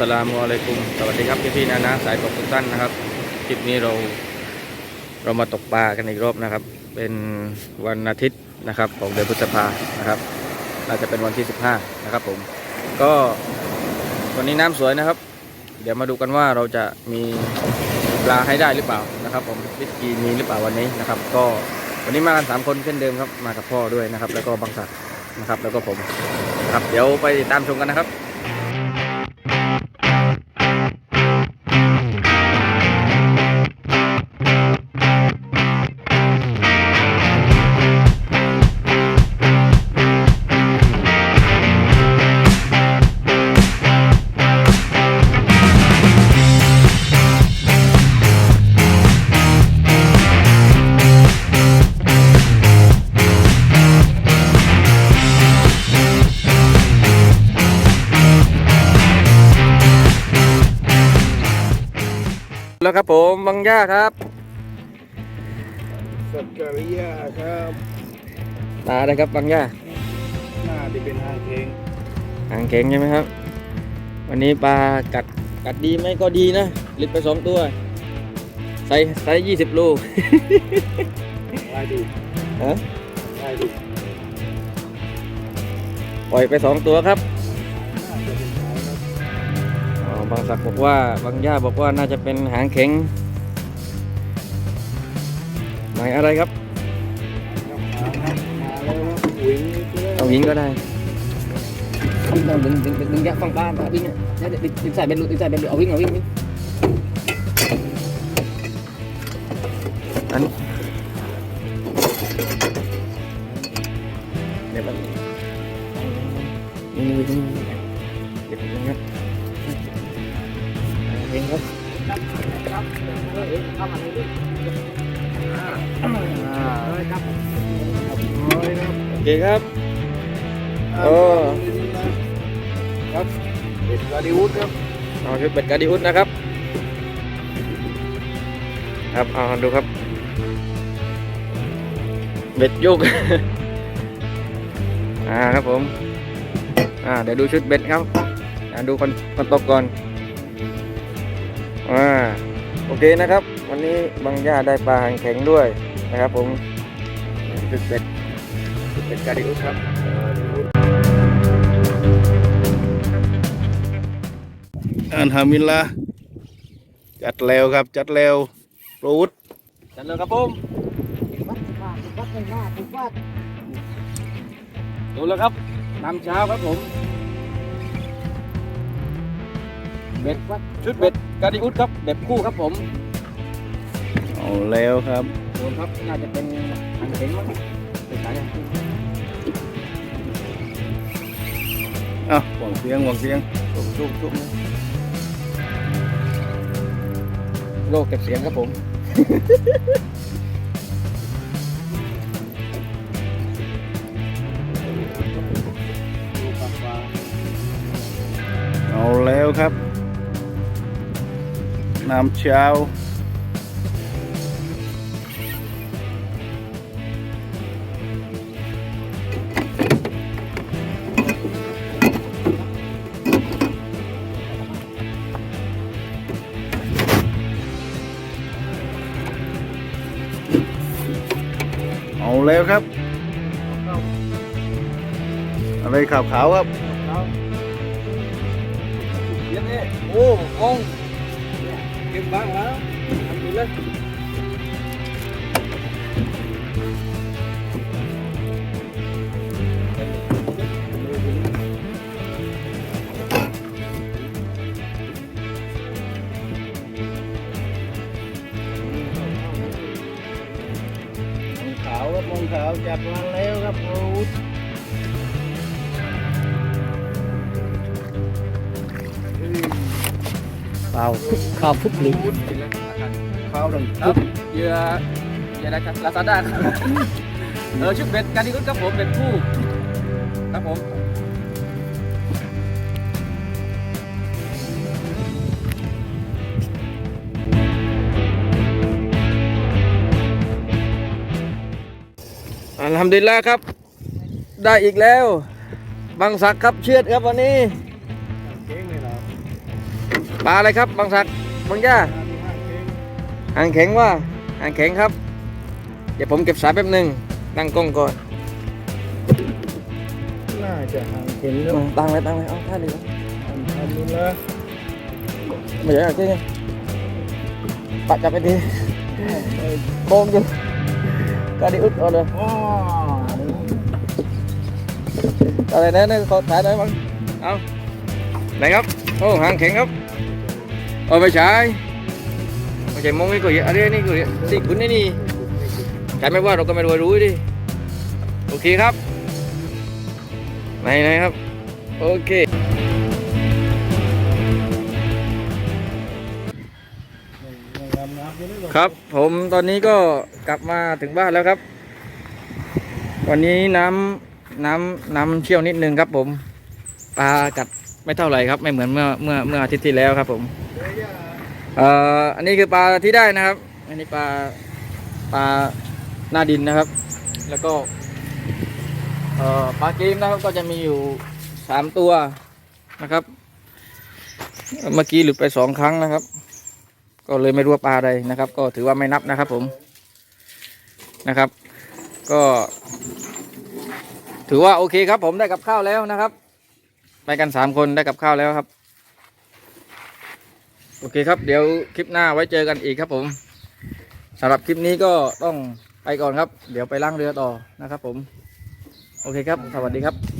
สลามุอะลัยกุมสวัสดีครับพี่พี่นานาสายตกทุกท่านนะครับคลิปนี้เราเรามาตกปลากันอีกรอบนะครับ เป็นวันอาทิตย์นะครับของเดือนพฤษภานะครับน่าจะเป็นวันที่ 15 นะครับผม ก็วันนี้น้ำสวยนะครับ เดี๋ยวมาดูกันว่าเราจะมีปลาให้ได้หรือเปล่านะครับ ผมวิธีมีหรือเปล่าวันนี้นะครับ ก็วันนี้มากันสามคนเช่นเดิมครับมากับพ่อด้วยนะครับ แล้วก็บังศักดิ์นะครับ แล้วก็ผมนะครับเดี๋ยวไปตามชมกันนะครับ แล้วครับผมบังย่าครับสักการิยาครับตาได้ครับบังย่าหน้าที่เป็นหางเพลงหางเข็งใช่ไหมครับ วันนี้ปลากัดกัดดีไหมก็ดีนะลิดไปสองตัวไซส์ไซส์ยี่สิบโลลายดีฮะลายดีปล่อยไปสองตัวครับ บางศักดิ์บอกว่าบางย่าบอกว่าน่าจะเป็นหางเข็งหมายอะไรครับครับหางครับมาแล้วครับวิ่งเอเอายิงก็ได้ดึงดึงดึงดึงดึงยักษ์ฟังป้าป้าวิ่งเนี่ยเนี่ยดึงดึงใส่เป็นลูกดึงใส่เป็นลูกเอาวิ่งเอาวิ่งวิ่งอันเดี๋ยวมันนี่นี่นี่เดี๋ยวมันงัด ครับเออเออเข้ามาเลยดิอ่าเออครับร้อยครับโอเคครับโอ้ครับเป็นกาดิวุฒครับเอาชุดเบ็ดกาดิอุสนะครับ ครับเอาดูครับ เบ็ดโยกอ่าครับผม อ่าเดี๋ยวดูชุดเบ็ดครับอ่าดูคนคนตกก่อน อ่าโอเคนะครับ วันนี้บางย่าได้ปลาหางแข็งด้วยนะครับผมชุดเบ็ดชุดเบ็ดกาดิอุสครับอันฮามิลลาจัดแล้วครับจัดแล้วโปรวุฒจัดเลยครับผมวัดว่าวัดกันว่าถูกว่าดูแล้วครับน้ำเช้าครับผม เบ็ดวัดชุดเบ็ดกาดิอุสครับเบ็ดคู่ครับผมเอาแล้วครับโดนครับน่าจะเป็นหางเข็งมั้งเป็นสายหางเข็งอะหวังเสียงหวังเสียงจุ๊บจุ๊บจุ๊บโลกเก็บเสียงครับผมเอาแล้วครับ น้ำเช้าเอาแล้วครับ อะไรขาวๆครับเย็นนี่โอ้มอง เก็บบ้างแล้วทำดูเลยมองขาวครับมองขาวจับมาแล้วครับโอ้ ยเปล่าข้าวฟุบหรือขาวดังครับเหยื่อเหยื่ออะไรครับลาซาด้าครับเออชุดเบ็ดกาดิอุสครับผมเบ็ดคู่ครับผมอัลฮัมดุลิลลาห์ครับ ได้อีกแล้วบางศักดิ์ครับเชือดครับวันนี้ ปลาอะไรครับบางสักบางย่าหางแข็งว่าหางแข็งครับ เดี๋ยวผมเก็บสายแป๊บหนึ่งตั้งกล้องก่อนน่าจะห่างเข็นแล้วตั้งเลยตั้งเลยเอาท่าดีวะอันอันนี้ละไม่ใช่จริงปัดจับไปทีโค้งอยู่ก็ไดีอึดเอาเลยอ๋ออะไรนะนี่ขอถ่ายหน่อยมั้งเอาไหนครับโอ้หางแข็งครับ โอ้ไม่ใช่ไม่ใช่มองนี่ก็เยอะอะไรนี่ก็เยอะสิคุณนี่นี่ใครไม่ว่าเราก็ไม่รู้รู้ดิโอเคครับไหนไหนครับ โอเคครับผมตอนนี้ก็กลับมาถึงบ้านแล้วครับ วันนี้น้ำน้ำน้ำเชี่ยวนิดนึงครับผมปลากัดไม่เท่าไหร่ครับ ไม่เหมือนเมื่อเมื่อเมื่ออาทิตย์ที่แล้วครับผม เอ่ออันนี้คือปลาที่ได้นะครับ อันนี้ปลาปลาหน้าดินนะครับ แล้วก็เอ่อปลาเกมนะครับก็จะมีอยู่สามตัวนะครับ เมื่อกี้หลุดไปสองครั้งนะครับ ก็เลยไม่รู้ว่าปลาอะไรนะครับ ก็ถือว่าไม่นับนะครับผมนะครับ ก็ ถือว่าโอเคครับผมได้กับข้าวแล้วนะครับ ไปกันสามคนได้กับข้าวแล้วครับ โอเคครับ เดี๋ยวคลิปหน้าไว้เจอกันอีกครับผมสำหรับคลิปนี้ก็ต้องไปก่อนครับ เดี๋ยวไปล่างเรือต่อนะครับผม โอเคครับ สวัสดีครับ